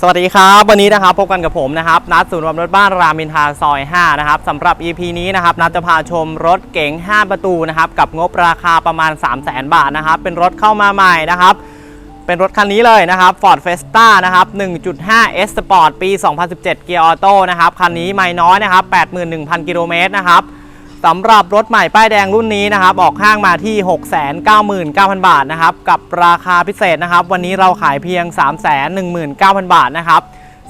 สวัสดีครับ วันนี้นะครับพบกันกับผมนะครับนัดศูนย์รวมรถบ้านรามินทาซอย 5 นะครับสำหรับ EP นี้นะครับนัดจะพาชมรถเก๋ง 5 ประตูนะครับกับงบราคาประมาณ 3 0 0 0 0 0 บาทนะครับเป็นรถเข้ามาใหม่นะครับเป็นรถคันนี้เลยนะครับ Ford Fiesta นะครับ 1.5 S Sport ปี 2017 เกียร์ออโต้นะครับคันนี้ไม่น้อยนะครับ81,000 กิโลเมตรนะครับ สำหรับรถใหม่ป้ายแดงรุ่นนี้นะครับ ออกห้างมาที่ 699,000 บาทนะครับ กับราคาพิเศษนะครับ วันนี้เราขายเพียง 319,000 บาทนะครับ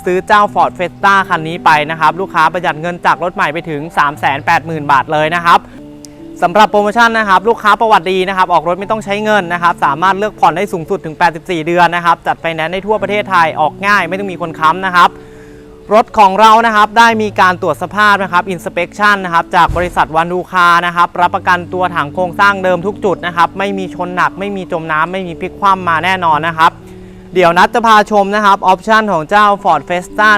ซื้อเจ้า Ford f e s t a คันนี้ไปนะครับ ลูกค้าประหยัดเงินจากรถใหม่ไปถึง 380,000 บาทเลยนะครับสำหรับโปรโมชั่นนะครับ ลูกค้าประวัติดีนะครับ ออกรถไม่ต้องใช้เงินนะครับ สามารถเลือกผ่อนได้สูงสุดถึง 84 เดือนนะครับ จัดไฟแนนซ์ได้ทั่วประเทศไทยออกง่าย ไม่ต้องมีคนค้ำนะครับ รถของเรานะครับได้มีการตรวจสภาพนะครับ inspection นะครับจากบริษัทวันดูคานะครับรับประกันตัวถังโครงสร้างเดิมทุกจุดนะครับไม่มีชนหนัก ไม่มีจมน้ำไม่มีพลิกคว่ำมาแน่นอนนะครับ เดี๋ยวนัดจะพาชมนะครับออปชันของเจ้า Ford Fiesta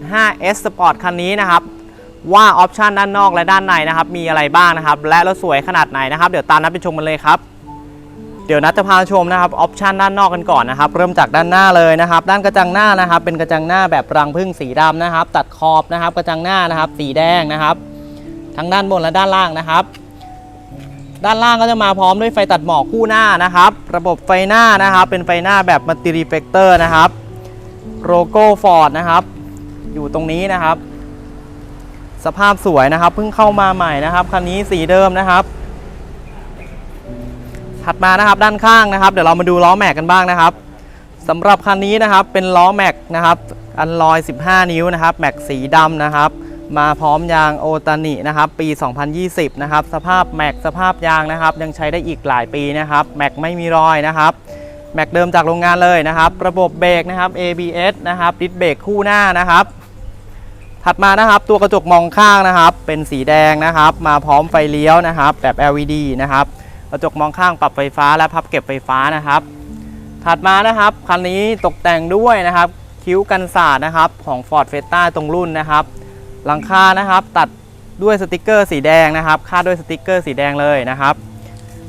1.5 S Sport คันนี้นะครับว่าออปชันด้านนอกและด้านในนะครับมีอะไรบ้างนะครับและรถสวยขนาดไหนนะครับเดี๋ยวตามนัดไปชมกันเลยครับ เดี๋ยวนัดจะพาชมนะครับออปชันด้านนอกกันก่อนนะครับ เริ่มจากด้านหน้าเลยนะครับ ด้านกระจังหน้านะครับ เป็นกระจังหน้าแบบรังพึ่งสีดำนะครับ ตัดขอบนะครับ กระจังหน้านะครับ สีแดงนะครับ ทั้งด้านบนและด้านล่างนะครับ ด้านล่างก็จะมาพร้อมด้วยไฟตัดหมอกคู่หน้านะครับ ระบบไฟหน้านะครับ เป็นไฟหน้าแบบมัลติรีเฟกเตอร์นะครับโลโก้ฟอร์ดนะครับ อยู่ตรงนี้นะครับ สภาพสวยนะครับเพิ่งเข้ามาใหม่นะครับคันนี้สีเดิมนะครับ ถัดมานะครับด้านข้างนะครับ เดี๋ยวเรามาดูล้อแม็กกันบ้างนะครับสำหรับคันนี้นะครับเป็นล้อแม็กนะครับอันลอย 15 นิ้วนะครับแม็กสีดำนะครับมาพร้อมยางโอตานินะครับปี 2020 นะครับสภาพแม็กสภาพยางนะครับ ยังใช้ได้อีกหลายปีนะครับแม็กไม่มีรอยนะครับแม็กเดิมจากโรงงานเลยนะครับ ระบบเบรกนะครับ ABS นะครับดิสเบรกคู่หน้านะครับ ถัดมานะครับตัวกระจกมองข้างนะครับ เป็นสีแดงนะครับ มาพร้อมไฟเลี้ยวนะครับ แบบ LED นะครับ กระจกมองข้างปรับไฟฟ้าและพับเก็บไฟฟ้านะครับ ถัดมานะครับคันนี้ตกแต่งด้วยนะครับ คิ้วกันศาสตร์นะครับของ Ford f i e s t a ตรงรุ่นนะครับ หลังคานะครับตัดด้วยสติกเกอร์สีแดงนะครับคาดด้วยสติกเกอร์สีแดงเลยนะครับ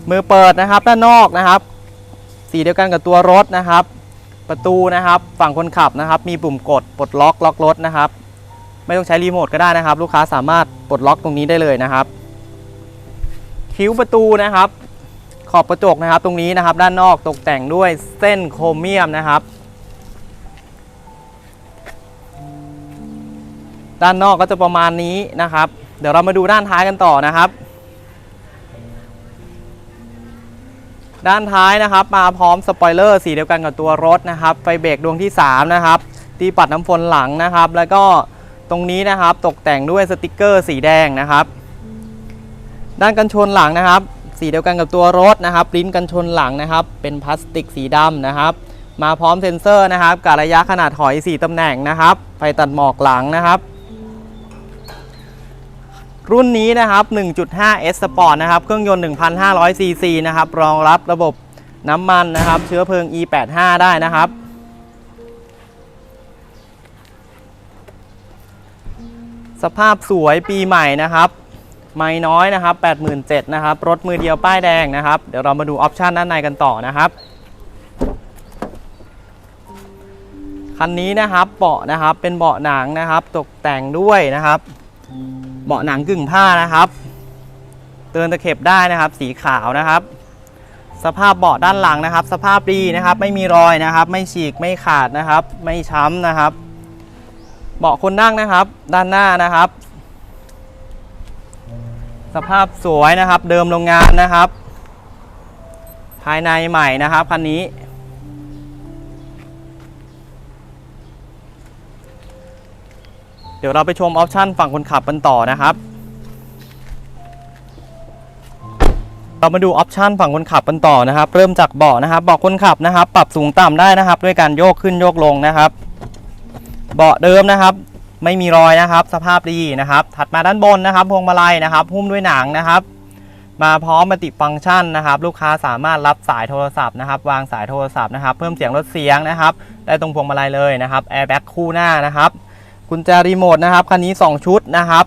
มือเปิดนะครับด้านนอกนะครับ สีเดียวกันกับตัวรถนะครับ ประตูนะครับฝั่งคนขับนะครับ มีปุ่มกดปลดล็อกล็อกรถนะครับ ไม่ต้องใช้รีโมทก็ได้นะครับ ลูกค้าสามารถปลดล็อกตรงนี้ได้เลยนะครับ คิ้วประตูนะครับ ขอบกระจกนะครับตรงนี้นะครับด้านนอกตกแต่งด้วยเส้นโครเมียมนะครับ ด้านนอกก็จะประมาณนี้นะครับ เดี๋ยวเรามาดูด้านท้ายกันต่อนะครับ ด้านท้ายนะครับ มาพร้อมสปอยเลอร์สีเดียวกันกับตัวรถนะครับ ไฟเบรกดวงที่ 3 นะครับตีปัดน้ำฝนหลังนะครับ แล้วก็ตรงนี้นะครับตกแต่งด้วยสติกเกอร์สีแดงนะครับ ด้านกันชนหลังนะครับ สีเดียวกันกับตัวรถนะครับลิ้นกันชนหลังนะครับ เป็นพลาสติกสีดำนะครับ มาพร้อมเซ็นเซอร์นะครับกะระยะขนาดถอย 4ตำแหน่งนะครับไฟตัดหมอกหลังนะครับ รุ่นนี้นะครับ 1.5 S Sport นะครับ เครื่องยนต์ 1,500 cc นะครับ รองรับระบบน้ำมันนะครับ เชื้อเพลิง E85 ได้นะครับสภาพสวยปีใหม่นะครับ ไม่น้อยนะครับ87,000นะครับ รถมือเดียวป้ายแดงนะครับ เดี๋ยวเรามาดูออปชันด้านในกันต่อนะครับคันนี้นะครับเบาะนะครับเป็นเบาะหนังนะครับ ตกแต่งด้วยนะครับ เบาะหนังกึ่งผ้านะครับ เตือนตะเข็บได้นะครับ สีขาวนะครับ สภาพเบาะด้านหลังนะครับ สภาพดีนะครับ ไม่มีรอยนะครับ ไม่ฉีกไม่ขาดนะครับ ไม่ช้ำนะครับ เบาะคนนั่งนะครับ ด้านหน้านะครับ สภาพสวยนะครับเดิมโรงงานนะครับ ภายในใหม่นะครับคันนี้ เดี๋ยวเราไปชมออปชันฝั่งคนขับกันต่อนะครับ เรามาดูออปชันฝั่งคนขับกันต่อนะครับ เริ่มจากเบาะนะครับเบาะคนขับนะครับ ปรับสูงต่ำได้นะครับ ด้วยการโยกขึ้นโยกลงนะครับ เบาะเดิมนะครับ ไม่มีรอยนะครับ สภาพดีนะครับ ถัดมาด้านบนนะครับพวงมาลัยนะครับหุ้มด้วยหนังนะครับ มาพร้อมมัลติฟังก์ชันนะครับ ลูกค้าสามารถรับสายโทรศัพท์นะครับ วางสายโทรศัพท์นะครับ เพิ่มเสียงลดเสียงนะครับ ได้ตรงพวงมาลัยเลยนะครับแอร์แบ็กคู่หน้านะครับกุญแจรีโมทนะครับคันนี้ 2 ชุดนะครับ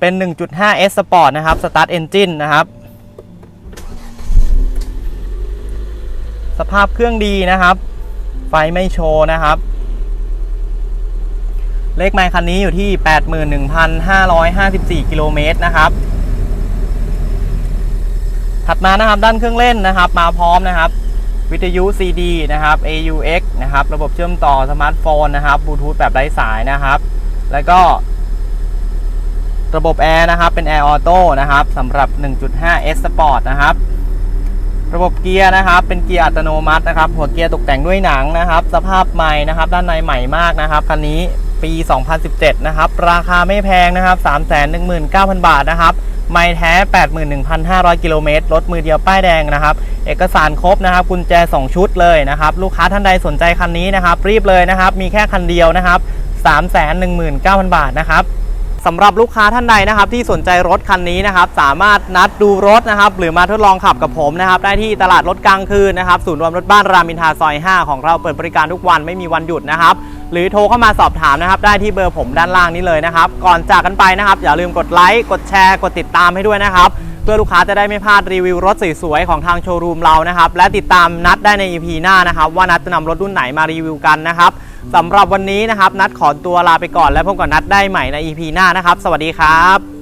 เป็น 1.5 S Sport นะครับ Start Engine นะครับ สภาพเครื่องดีนะครับ ไฟไม่โชว์นะครับ เลขไมล์คันนี้อยู่ที่ 81,554 กิโลเมตรนะครับ ถัดมานะครับด้านเครื่องเล่นนะครับ มาพร้อมนะครับ วิทยุ CD นะครับ AUX นะครับ ระบบเชื่อมต่อสมาร์ทโฟนนะครับบลูทูธแบบไร้สายนะครับ แล้วก็ระบบแอร์นะครับ เป็น Air Auto นะครับสำหรับ 1.5 S Sport นะครับ ระบบเกียร์นะครับ เป็นเกียร์อัตโนมัตินะครับ หัวเกียร์ตกแต่งด้วยหนังนะครับ สภาพใหม่นะครับ ด้านในใหม่มากนะครับ คันนี้ ปี 2017 นะครับ ราคาไม่แพงนะครับ 319,000 บาทนะครับ ไม่แท้ 81,500 กิโลเมตร รถมือเดียวป้ายแดงนะครับ เอกสารครบนะครับ กุญแจ 2 ชุดเลยนะครับ ลูกค้าท่านใดสนใจคันนี้นะครับ รีบเลยนะครับ มีแค่คันเดียวนะครับ 319,000 บาทนะครับ สำหรับลูกค้าท่านใดนะครับ ที่สนใจรถคันนี้นะครับ สามารถนัดดูรถนะครับ หรือมาทดลองขับกับผมนะครับ ได้ที่ตลาดรถกลางคืนนะครับ ศูนย์รวมรถบ้านรามินทาซอย 5 ของเราเปิดบริการทุกวันไม่มีวันหยุดนะครับ หรือโทรเข้ามาสอบถามนะครับ ได้ที่เบอร์ผมด้านล่างนี้เลยนะครับ ก่อนจากกันไปนะครับ อย่าลืมกดไลค์กดแชร์กดติดตามให้ด้วยนะครับเพื่อลูกค้าจะได้ไม่พลาดรีวิวรถสวยๆของทางโชว์รูมเรานะครับ และติดตามนัดได้ใน EP หน้านะครับ ว่านัดจะนำรถรุ่นไหนมารีวิวกันนะครับ สำหรับวันนี้นะครับ นัดขอตัวลาไปก่อนและพบกับนัดได้ใหม่ใน EP หน้านะครับ สวัสดีครับ